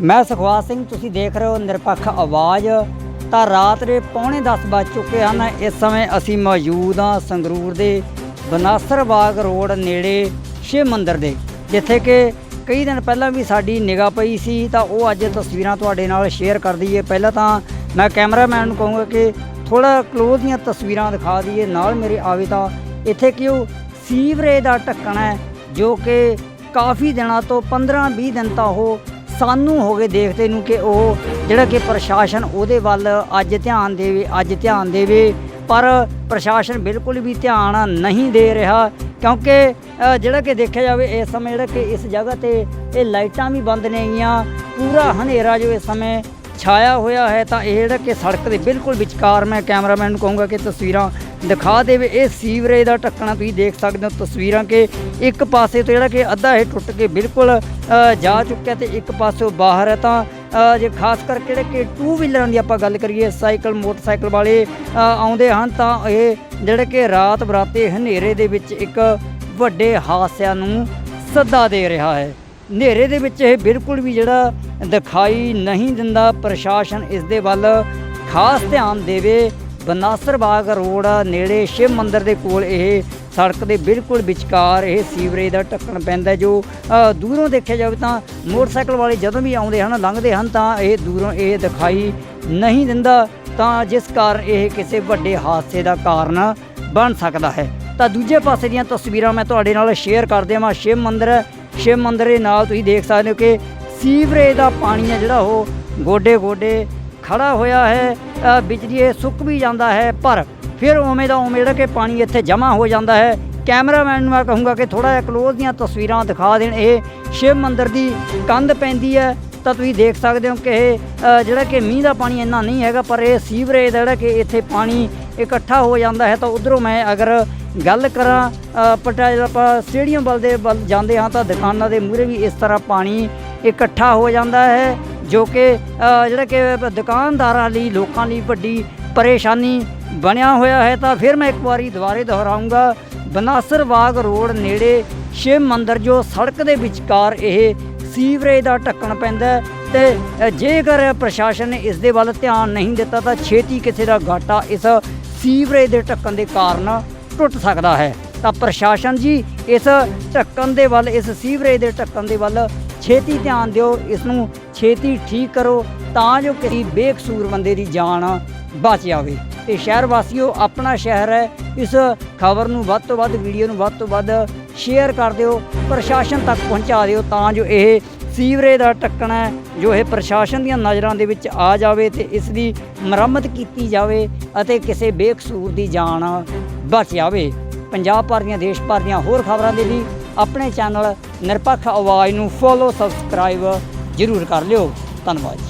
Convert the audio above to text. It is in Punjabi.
ਮੈਂ ਸੁਖਵਾਸ ਸਿੰਘ, ਤੁਸੀਂ ਦੇਖ ਰਹੇ ਹੋ ਨਿਰਪੱਖ ਆਵਾਜ਼। ਤਾਂ ਰਾਤ ਦੇ ਪੌਣੇ 10 ਵੱਜ ਚੁੱਕੇ ਹਨ। ਇਸ ਸਮੇਂ ਅਸੀਂ ਮੌਜੂਦ ਹਾਂ ਸੰਗਰੂਰ ਦੇ ਬਨਾਸਰ ਬਾਗ ਰੋਡ ਨੇੜੇ ਸ਼ਿਵ ਮੰਦਿਰ ਦੇ, ਜਿੱਥੇ ਕਿ ਕਈ ਦਿਨ ਪਹਿਲਾਂ ਵੀ ਸਾਡੀ ਨਿਗਾਹ ਪਈ ਸੀ। ਤਾਂ ਉਹ ਅੱਜ ਤਸਵੀਰਾਂ ਤੁਹਾਡੇ ਨਾਲ ਸ਼ੇਅਰ ਕਰ ਦਈਏ। ਪਹਿਲਾਂ ਤਾਂ ਮੈਂ ਕੈਮਰਾਮੈਨ ਨੂੰ ਕਹੂੰਗਾ ਕਿ ਥੋੜਾ ਕਲੋਜ਼ ਦੀਆਂ ਤਸਵੀਰਾਂ ਦਿਖਾ ਦਈਏ। ਨਾਲ ਮੇਰੇ ਆਵੇ ਤਾਂ ਇੱਥੇ ਕਿ ਉਹ ਸੀਵਰੇਜ ਦਾ ਢੱਕਣ ਹੈ, ਜੋ ਕਿ ਕਾਫੀ ਦਿਨਾਂ ਤੋਂ 15-20 ਦਿਨ ਤਾਂ ਉਹ ਸਾਨੂੰ ਹੋ ਗਏ ਦੇਖਦੇ ਨੂੰ ਕਿ ਉਹ ਜਿਹੜਾ ਕਿ ਪ੍ਰਸ਼ਾਸਨ ਉਹਦੇ ਵੱਲ ਅੱਜ ਧਿਆਨ ਦੇਵੇ, ਅੱਜ ਧਿਆਨ ਦੇਵੇ, ਪਰ ਪ੍ਰਸ਼ਾਸਨ ਬਿਲਕੁਲ ਵੀ ਧਿਆਨ ਨਹੀਂ ਦੇ ਰਿਹਾ ਕਿਉਂਕਿ ਜਿਹੜਾ ਕਿ ਦੇਖਿਆ ਜਾਵੇ ਇਸ ਸਮੇਂ ਜਿਹੜਾ ਕਿ ਇਸ ਜਗ੍ਹਾ ਤੇ ਇਹ ਲਾਈਟਾਂ ਵੀ ਬੰਦ ਨੇਗੀਆਂ ਪੂਰਾ ਹਨੇਰਾ ਜੋ ਇਸ ਸਮੇਂ ਛਾਇਆ ਹੋਇਆ ਹੈ ਤਾਂ ਇਹ ਜਿਹੜਾ ਕਿ ਸੜਕ ਦੇ ਬਿਲਕੁਲ ਵਿਚਕਾਰ ਮੈਂ ਕੈਮਰਾਮੈਨ ਨੂੰ ਕਹੂੰਗਾ ਕਿ ਤਸਵੀਰਾਂ ਦਿਖਾ ਦੇਵੇ, ਇਹ ਸੀਵਰੇਜ ਦਾ ਢੱਕਣਾ ਤੁਸੀਂ ਦੇਖ ਸਕਦੇ ਹੋ ਤਸਵੀਰਾਂ ਕਿ ਇੱਕ ਪਾਸੇ ਤੋਂ ਜਿਹੜਾ ਕਿ ਅੱਧਾ ਇਹ ਟੁੱਟ ਕੇ ਬਿਲਕੁਲ ਜਾ ਚੁੱਕਿਆ ਤੇ ਇੱਕ ਪਾਸੇ ਬਾਹਰ ਹੈ ਤਾਂ ਜੇ ਖਾਸ ਕਰਕੇ ਜਿਹੜੇ ਕਿ ਟੂ ਵੀਲਰਾਂ ਦੀ ਆਪਾਂ ਗੱਲ ਕਰੀਏ, ਸਾਈਕਲ, ਮੋਟਰਸਾਈਕਲ ਵਾਲੇ ਆਉਂਦੇ ਹਨ ਤਾਂ ਇਹ ਜਿਹੜੇ ਕਿ ਰਾਤ ਬਰਾਤੇ ਹਨੇਰੇ ਦੇ ਵਿੱਚ ਇੱਕ ਵੱਡੇ ਹਾਦਸਿਆਂ ਨੂੰ ਸੱਦਾ ਦੇ ਰਿਹਾ ਹੈ। ਹਨੇਰੇ ਦੇ ਵਿੱਚ ਇਹ ਬਿਲਕੁਲ ਵੀ ਜਿਹੜਾ ਦਿਖਾਈ ਨਹੀਂ ਦਿੰਦਾ, ਪ੍ਰਸ਼ਾਸਨ ਇਸ ਦੇ ਵੱਲ ਖਾਸ ਧਿਆਨ ਦੇਵੇ ਬਨਾਸਰ ਬਾਗ ਰੋਡ ਨੇੜੇ ਸ਼ਿਵ ਮੰਦਿਰ ਦੇ ਕੋਲ ਇਹ ਸੜਕ ਦੇ ਬਿਲਕੁਲ ਵਿਚਕਾਰ ਇਹ ਸੀਵਰੇਜ ਦਾ ਢੱਕਣ ਪੈਂਦਾ ਜੋ ਦੂਰੋਂ ਦੇਖਿਆ ਜਾਵੇ ਤਾਂ ਮੋਟਰਸਾਈਕਲ ਵਾਲੇ ਜਦੋਂ ਵੀ ਆਉਂਦੇ ਹਨ, ਲੰਘਦੇ ਹਨ ਤਾਂ ਇਹ ਦੂਰੋਂ ਇਹ ਦਿਖਾਈ ਨਹੀਂ ਦਿੰਦਾ ਤਾਂ ਜਿਸ ਕਾਰਨ ਇਹ ਕਿਸੇ ਵੱਡੇ ਹਾਦਸੇ ਦਾ ਕਾਰਨ ਬਣ ਸਕਦਾ ਹੈ। ਤਾਂ ਦੂਜੇ ਪਾਸੇ ਦੀਆਂ ਤਸਵੀਰਾਂ ਮੈਂ ਤੁਹਾਡੇ ਨਾਲ ਸ਼ੇਅਰ ਕਰ ਦੇਵਾਂ। ਸ਼ਿਵ ਮੰਦਿਰ ਸ਼ਿਵ ਮੰਦਿਰ ਦੇ ਨਾਲ ਤੁਸੀਂ ਦੇਖ ਸਕਦੇ ਹੋ ਕਿ ਸੀਵਰੇਜ ਦਾ ਪਾਣੀ ਹੈ ਜਿਹੜਾ ਉਹ ਗੋਡੇ ਗੋਡੇ ਖੜਾ ਹੋਇਆ ਹੈ ਅ, ਬਿਜਲੀ ਸੁੱਕ ਵੀ ਜਾਂਦਾ ਹੈ ਪਰ ਫਿਰ ਉਵੇਂ ਦਾ ਉਵੇਂ ਜਿਹੜਾ ਕਿ ਪਾਣੀ ਇੱਥੇ ਜਮ੍ਹਾਂ ਹੋ ਜਾਂਦਾ ਹੈ। ਕੈਮਰਾਮੈਨ ਨੂੰ ਮੈਂ ਕਹੂੰਗਾ ਕਿ ਥੋੜਾ ਜਿਹਾ ਕਲੋਜ਼ ਦੀਆਂ ਤਸਵੀਰਾਂ ਦਿਖਾ ਦੇਣ। ਇਹ ਸ਼ਿਵ ਮੰਦਿਰ ਦੀ ਕੰਧ ਪੈਂਦੀ ਹੈ। ਤਾਂ ਤੁਸੀਂ ਦੇਖ ਸਕਦੇ ਹੋ ਕਿ ਇਹ ਜਿਹੜਾ ਕਿ ਮੀਂਹ ਦਾ ਪਾਣੀ ਇੰਨਾ ਨਹੀਂ ਹੈਗਾ ਪਰ ਇਹ ਸੀਵਰੇਜ ਦਾ ਜਿਹੜਾ ਕਿ ਇੱਥੇ ਪਾਣੀ ਇਕੱਠਾ ਹੋ ਜਾਂਦਾ ਹੈ। ਤਾਂ ਉਧਰੋਂ ਮੈਂ ਅਗਰ ਗੱਲ ਕਰਾਂ ਪਟਿਆਲਾ ਆਪਾਂ ਸਟੇਡੀਅਮ ਵੱਲ ਦੇ ਵੱਲ ਜਾਂਦੇ ਹਾਂ ਤਾਂ ਦੁਕਾਨਾਂ ਦੇ ਮੂਹਰੇ ਵੀ ਇਸ ਤਰ੍ਹਾਂ ਪਾਣੀ ਇਕੱਠਾ ਹੋ ਜਾਂਦਾ ਹੈ। ਜੋ ਕਿ ਜਿਹੜਾ ਕਿ ਦੁਕਾਨਦਾਰਾਂ ਲਈ, ਲੋਕਾਂ ਲਈ ਵੱਡੀ ਪਰੇਸ਼ਾਨੀ ਬਣਿਆ ਹੋਇਆ ਹੈ। ਤਾਂ ਫਿਰ ਮੈਂ ਇੱਕ ਵਾਰੀ ਦੁਬਾਰੇ ਦੁਹਰਾਉਂਗਾ, ਬਨਾਸਰ ਬਾਗ ਰੋਡ ਨੇੜੇ ਸ਼ਿਵ ਮੰਦਰ, ਜੋ ਸੜਕ ਦੇ ਵਿਚਕਾਰ ਇਹ ਸੀਵਰੇਜ ਦਾ ਢੱਕਣ ਪੈਂਦਾ ਹੈ ਤੇ ਜੇਕਰ ਪ੍ਰਸ਼ਾਸਨ ਨੇ ਇਸ ਦੇ ਵੱਲ ਧਿਆਨ ਨਹੀਂ ਦਿੱਤਾ, ਤਾਂ ਛੇਤੀ ਕਿਸੇ ਦਾ ਘਾਟਾ ਇਸ ਸੀਵਰੇਜ ਦੇ ਢੱਕਣ ਦੇ ਕਾਰਨ ਟੁੱਟ ਸਕਦਾ ਹੈ। ਤਾਂ ਪ੍ਰਸ਼ਾਸਨ ਜੀ, ਇਸ ਢੱਕਣ ਦੇ ਵੱਲ, ਇਸ ਸੀਵਰੇਜ ਦੇ ਢੱਕਣ ਦੇ ਵੱਲ ਛੇਤੀ ਧਿਆਨ ਦਿਓ। ਇਸ ਨੂੰ ਛੇਤੀ ਠੀਕ ਕਰੋ ਤਾਂ ਜੋ ਕਿਸੇ ਬੇਕਸੂਰ ਬੰਦੇ ਦੀ ਜਾਨ ਬਚ ਜਾਵੇ। ਤੇ ਸ਼ਹਿਰ ਵਾਸੀਓ, ਆਪਣਾ ਸ਼ਹਿਰ ਹੈ। ਇਸ ਖਬਰ ਨੂੰ ਵੱਧ ਤੋਂ ਵੱਧ ਵੀਡੀਓ ਨੂੰ ਵੱਧ ਤੋਂ ਵੱਧ ਸ਼ੇਅਰ ਕਰ ਦਿਓ, ਪ੍ਰਸ਼ਾਸਨ ਤੱਕ ਪਹੁੰਚਾ ਦਿਓ ਤਾਂ ਜੋ ਇਹ ਸੀਵਰੇਜ ਦਾ ਢੱਕਣ ਜੋ ਇਹ ਪ੍ਰਸ਼ਾਸਨ ਦੀਆਂ ਨਜ਼ਰਾਂ ਦੇ ਵਿੱਚ ਆ ਜਾਵੇ ਤੇ ਇਸ ਦੀ ਮੁਰੰਮਤ ਕੀਤੀ ਜਾਵੇ ਅਤੇ ਕਿਸੇ ਬੇਕਸੂਰ ਦੀ ਜਾਨ ਬਚ ਜਾਵੇ। ਪੰਜਾਬ ਭਰ ਦੀਆਂ, ਦੇਸ਼ ਭਰ ਦੀਆਂ ਹੋਰ ਖਬਰਾਂ ਦੇ ਲਈ ਆਪਣੇ ਚੈਨਲ ਨਿਰਪੱਖ ਆਵਾਜ਼ ਨੂੰ ਫੋਲੋ ਸਬਸਕ੍ਰਾਈਬ ਜ਼ਰੂਰ ਕਰ ਲਿਓ। ਧੰਨਵਾਦ ਜੀ।